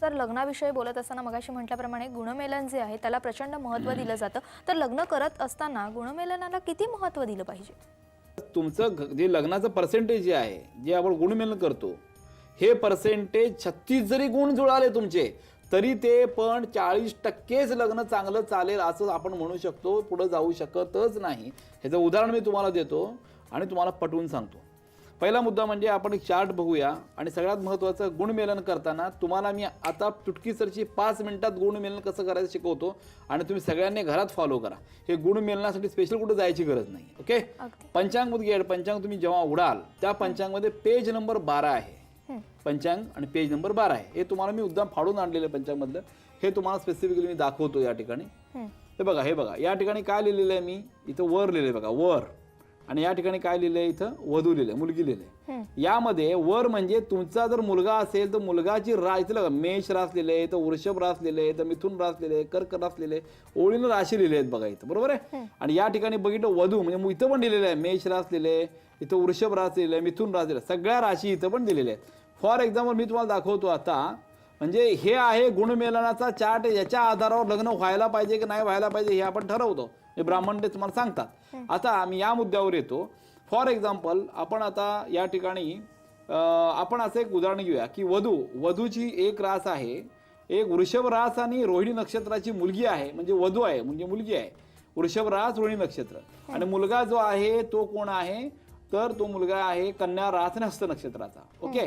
Sir लग्नाविषयी बोलत असताना मगाशी म्हटल्याप्रमाणे गुणमेलन जे आहे त्याला प्रचंड महत्त्व दिलं जातं. तर लग्न करत असताना गुणमेलनाला किती महत्त्व दिलं पाहिजे? तुमचं जे लग्नाचं पर्सेंटेज जे आहे जे आपण गुणमेलन करतो हे पर्सेंटेज छत्तीस जरी गुण जुळाले तुमचे तरी ते पण चाळीस टक्केच लग्न चांगलं चालेल असं आपण म्हणू शकतो. पुढं जाऊ शकतच नाही. ह्याचं उदाहरण मी तुम्हाला देतो आणि तुम्हाला पटवून सांगतो. पहिला मुद्दा म्हणजे आपण एक चार्ट बघूया आणि सगळ्यात महत्त्वाचं गुणमेलन करताना तुम्हाला मी आता चुटकीसरची पाच मिनिटात गुणमेलन कसं करायचं शिकवतो आणि तुम्ही सगळ्यांनी घरात फॉलो करा. हे गुणमेलनासाठी स्पेशल कुठं जायची गरज नाही ओके पंचांगमध्ये पंचांग तुम्ही जेव्हा उडाल त्या पंचांगमध्ये पेज नंबर बारा आहे. पंचांग आणि पेज नंबर बारा आहे. हे तुम्हाला मी उद्दाम फाडून आणलेलं पंचांगमधलं. हे तुम्हाला स्पेसिफिकली मी दाखवतो या ठिकाणी. हं. बघा हे बघा. या ठिकाणी काय लिहिलेलं आहे मी? इथं वर लिहिलंय बघा वर. आणि या ठिकाणी काय लिहिलंय इथं? वधू लिहिलंय मुलगी लिहिलंय. यामध्ये वर म्हणजे तुमचा जर मुलगा असेल तर मुलगाची रा इथं बघा मेष रास लिहिले तर वृषभ रास लिहिले तर मिथुन रास लिहिले कर्क रास लिहिले ओळीनं राशी लिहिले आहेत बघा इथं बरोबर आहे? आणि या ठिकाणी बघितलं वधू म्हणजे इथं पण दिलेलं आहे मेष रास लिहिले इथं वृषभ रास लिहिले मिथुन रास लिहिले सगळ्या राशी इथं पण दिलेल्या आहेत. फॉर एक्झाम्पल मी तुम्हाला दाखवतो आता म्हणजे हे आहे गुणमेलनाचा चार्ट याच्या आधारावर लग्न व्हायला पाहिजे की नाही व्हायला पाहिजे हे आपण ठरवतो. हे ब्राह्मण ते तुम्हाला सांगतात. आता आम्ही या मुद्द्यावर येतो. फॉर एक्झाम्पल आपण आता या ठिकाणी आपण असं एक उदाहरण घेऊया की वधू वधूची एक रास आहे. एक वृषभ रास आणि रोहिणी नक्षत्राची मुलगी आहे. म्हणजे वधू आहे म्हणजे मुलगी आहे. वृषभ रास रोहिणी नक्षत्र. आणि मुलगा जो आहे तो कोण आहे? तर तो मुलगा आहे कन्या रास आणि हस्त नक्षत्राचा. ओके?